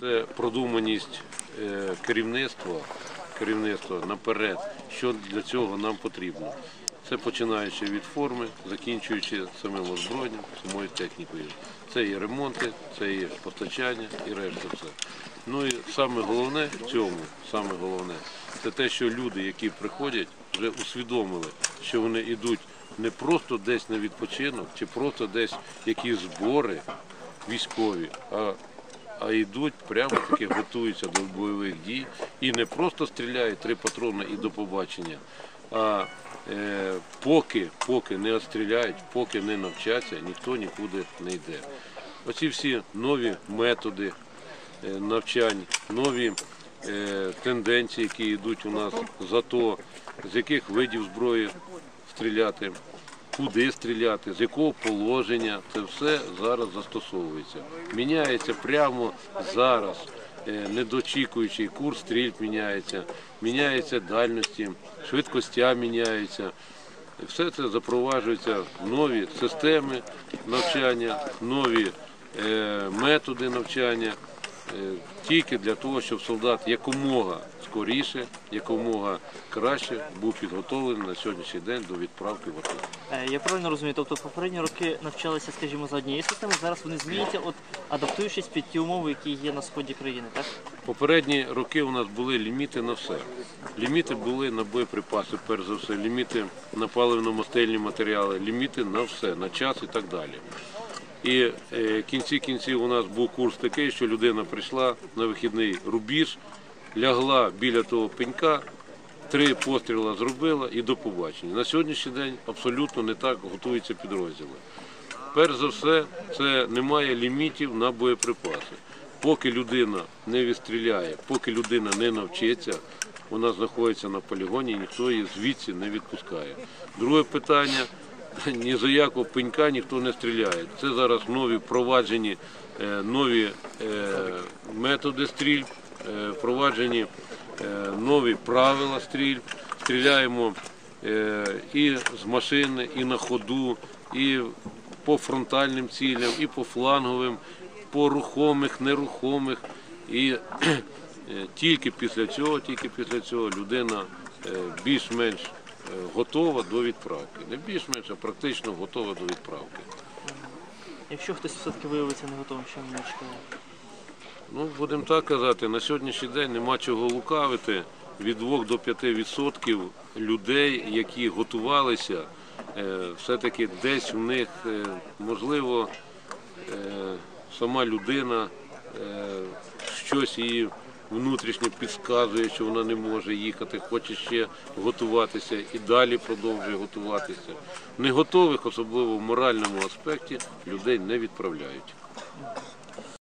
Це продуманість е, керівництва, керівництва наперед, що для цього нам потрібно. Це починаючи від форми, закінчуючи самим озброєнням, самою технікою. Це і ремонти, це і постачання, і решта все. Ну і саме головне в цьому, саме головне, це те, що люди, які приходять, вже усвідомили, що вони йдуть не просто десь на відпочинок, чи просто десь якісь збори військові, а а йдуть прямо таки готуються до бойових дій і не просто стріляють три патрони і до побачення, а е, поки, поки не відстріляють, поки не навчаться, ніхто нікуди не йде. Оці всі нові методи е, навчань, нові е, тенденції, які йдуть у нас за то, з яких видів зброї стріляти, куди стріляти, з якого положення, це все зараз застосовується. Міняється прямо зараз, е, не дочікуючи, курс стрільб міняється, міняється дальності, швидкостя міняються. Все це запроваджуються нові системи навчання, нові е, методи навчання, е, тільки для того, щоб солдат якомога скоріше, якомога краще був підготовлений на сьогоднішній день до відправки в АТО. Е, Я правильно розумію, тобто попередні роки навчалися, скажімо, за однією системою, зараз вони зміняться, от адаптуючись під ті умови, які є на сході країни, так? Попередні роки у нас були ліміти на все. Ліміти були на боєприпаси, перш за все, ліміти на паливно-мастильні матеріали, ліміти на все, на час і так далі. І е, в кінці кінців у нас був курс такий, що людина прийшла на вихідний рубіж, лягла біля того пенька, три постріла зробила і до побачення. На сьогоднішній день абсолютно не так готуються підрозділи. Перш за все, це немає лімітів на боєприпаси. Поки людина не відстріляє, поки людина не навчиться, вона знаходиться на полігоні, ніхто її звідси не відпускає. Друге питання. Ні за якого пенька ніхто не стріляє. Це зараз нові впроваджені е, нові е, методи стрільб, впроваджені е, нові правила стрільб. Стріляємо е, і з машини, і на ходу, і по фронтальним цілям, і по фланговим, по рухомих, нерухомих. І е, тільки після цього, тільки після цього людина е, більш-менш е, готова до відправки. Не більш-менш, а практично готова до відправки. Якщо хтось все-таки виявиться не готовим, що мене чекає? Ну, будемо так казати, на сьогоднішній день нема чого лукавити. Від 2 до 5 відсотків людей, які готувалися, е, все-таки десь в них, е, можливо, е, сама людина щось її внутрішньо підказує, що вона не може їхати, хоче ще готуватися і далі продовжує готуватися. Не готових, особливо в моральному аспекті, людей не відправляють.